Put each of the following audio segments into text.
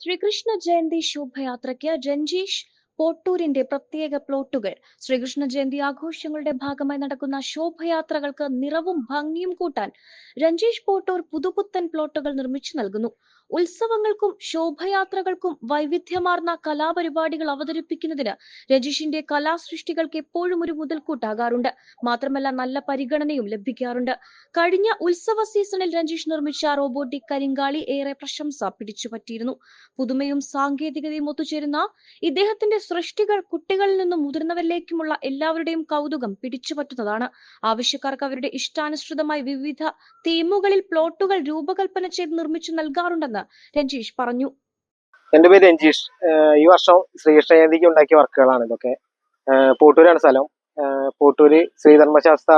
ശ്രീകൃഷ്ണ ജയന്തി ശോഭയാത്രയ്ക്ക് രഞ്ജീഷ് പോട്ടൂരിന്റെ പ്രത്യേക പ്ലോട്ടുകൾ. ശ്രീകൃഷ്ണ ജയന്തി ആഘോഷങ്ങളുടെ ഭാഗമായി നടക്കുന്ന ശോഭയാത്രകൾക്ക് നിറവും ഭംഗിയും കൂട്ടാൻ രഞ്ജീഷ് പോട്ടൂർ പുതുപുത്തൻ പ്ലോട്ടുകൾ നിർമ്മിച്ചു നൽകുന്നു. ഉത്സവങ്ങൾക്കും ശോഭയാത്രകൾക്കും വൈവിധ്യമാർന്ന കലാപരിപാടികൾ അവതരിപ്പിക്കുന്നതിന് രജീഷിന്റെ കലാസൃഷ്ടികൾക്ക് എപ്പോഴും ഒരു മുതൽക്കൂട്ടാകാറുണ്ട്. മാത്രമല്ല നല്ല പരിഗണനയും ലഭിക്കാറുണ്ട്. കഴിഞ്ഞ ഉത്സവ സീസണിൽ രഞ്ജീഷ് നിർമ്മിച്ച റോബോട്ടിക് കരിങ്കാളി ഏറെ പ്രശംസ പിടിച്ചുപറ്റിയിരുന്നു. പുതുമയും സാങ്കേതികതയും ഒത്തുചേരുന്ന ഇദ്ദേഹത്തിന്റെ സൃഷ്ടികൾ കുട്ടികളിൽ നിന്നും മുതിർന്നവരിലേക്കുമുള്ള എല്ലാവരുടെയും കൗതുകം പിടിച്ചുപറ്റുന്നതാണ്. ആവശ്യക്കാർക്ക് അവരുടെ ഇഷ്ടാനുസൃതമായി വിവിധ തീമുകളിൽ പ്ലോട്ടുകൾ രൂപകൽപ്പന ചെയ്ത് നിർമ്മിച്ചു നൽകാറുണ്ടെന്ന് രഞ്ജീഷ് പറഞ്ഞു. എന്റെ പേര് രഞ്ജീഷ്. ഈ വർഷം ശ്രീകൃഷ്ണ ജയന്തിക്ക് ഉണ്ടാക്കിയ വർക്കുകളാണ് ഇതൊക്കെ. പോട്ടൂരാണ് സ്ഥലം. പോട്ടൂര് ശ്രീധർമ്മശാസ്ത്ര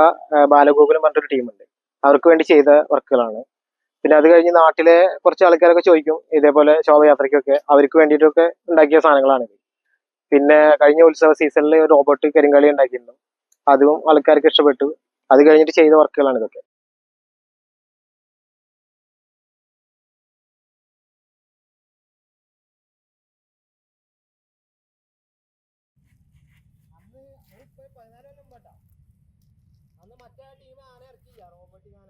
ബാലഗോകുലം പറഞ്ഞൊരു ടീമുണ്ട്. അവർക്ക് വേണ്ടി ചെയ്ത വർക്കുകളാണ്. പിന്നെ അത് കഴിഞ്ഞ് നാട്ടിലെ കുറച്ച് ആൾക്കാരൊക്കെ ചോദിക്കും ഇതേപോലെ ശോഭയാത്രയ്ക്കൊക്കെ അവർക്ക് വേണ്ടിയിട്ടൊക്കെ ഉണ്ടാക്കിയ സാധനങ്ങളാണിത് പിന്നെ കഴിഞ്ഞ ഉത്സവ സീസണിൽ റോബോട്ട് കരിങ്കളി ഉണ്ടാക്കിയിരുന്നു. അതും ആൾക്കാർക്ക് ഇഷ്ടപ്പെട്ടു. അത് കഴിഞ്ഞിട്ട് ചെയ്ത വർക്കുകളാണ് ഇതൊക്കെ. അന്ന് മറ്റേ ടീം ആന ഇറക്കിയില്ല റോബോട്ടിക് ആന